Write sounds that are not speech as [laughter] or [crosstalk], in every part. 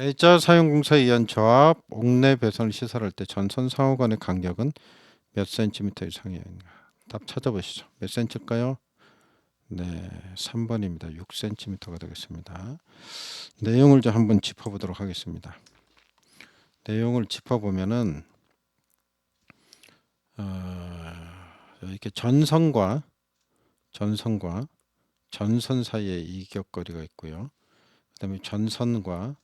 애자 사용공사에 의한 저압 옥내 배선을 시설할 때 전선 상호 간의 간격은 몇 센티미터 이상이야? 답 찾아보시죠. 몇 센치일까요? 네, 3번입니다. 6cm가 되겠습니다. 내용을 좀 한번 짚어보도록 하겠습니다. 내용을 짚어보면은 어, 이렇게 전선과 전선과 전선 사이에 이격거리가 있고요. 그다음에 전선과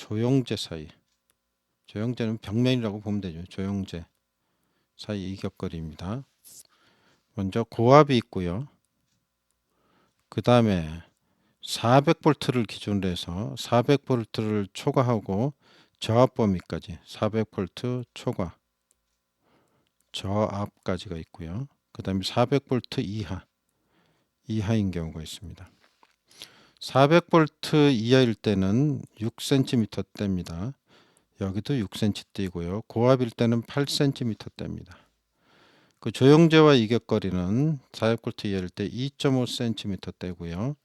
조영제 사이 조영제는 벽면이라고 보면 되죠. 조영제 사이 이격거리입니다. 먼저 고압이 있고요. 그 다음에 400볼트를 기준으로 해서 400볼트를 초과하고 저압 범위까지 400볼트 초과 저압까지가 있고요. 그 다음에 400볼트 이하 이하인 경우가 있습니다. 400볼트 이하일 때는 6cm 뗍니다. 여기도 6cm 띄고요. 고압일 때는 8cm 뗍니다. 그 조영제와 이격거리는 400볼트 이하일 때 2.5cm 떼고요.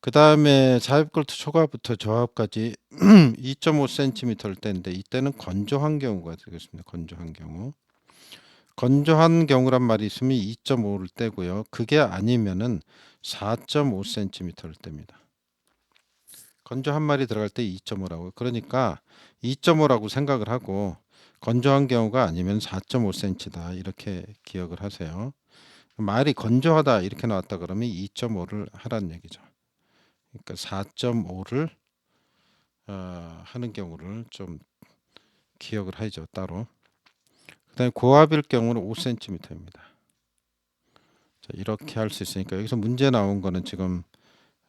그 다음에 400볼트 초과부터 저압까지 2.5cm를 [clears throat] 떼는데 이때는 건조한 경우가 되겠습니다. 건조한 경우. 건조한 경우란 말이 있으면 2.5를 떼고요. 그게 아니면은 4.5cm를 뗍니다. 건조 한 마리 들어갈 때 2.5라고. 그러니까 2.5라고 생각을 하고 건조한 경우가 아니면 4.5cm다 이렇게 기억을 하세요. 말이 건조하다 이렇게 나왔다 그러면 2.5를 하라는 얘기죠. 그러니까 4.5를 어, 하는 경우를 좀 기억을 하죠 따로. 그다음에 고압일 경우는 5cm입니다. 자, 이렇게 할 수 있으니까 여기서 문제 나온 거는 지금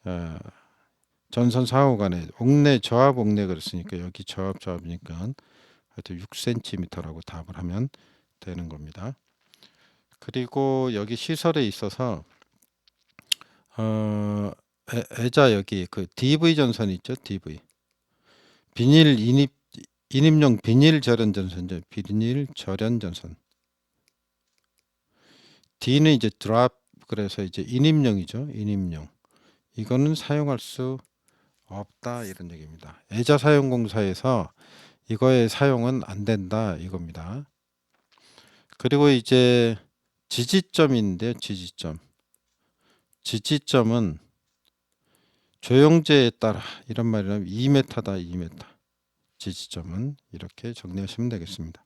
어, 전선 사호 간에 옥내 저압 옥내 그랬으니까 여기 저압 저압이니까 하여튼 6cm라고 답을 하면 되는 겁니다. 그리고 여기 시설에 있어서 어, 애, 애자 여기 그 DV 전선 있죠 DV 비닐 인입 인입용 비닐 절연 전선이죠 비닐 절연 전선. D는 이제 드랍 그래서 이제 인입용이죠 인입용 이거는 사용할 수 없다 이런 얘기입니다. 애자 사용 공사에서 이거의 사용은 안 된다 이겁니다. 그리고 이제 지지점인데요 지지점. 지지점은 조영제에 따라 이런 말이라면 2m다 2m 지지점은 이렇게 정리하시면 되겠습니다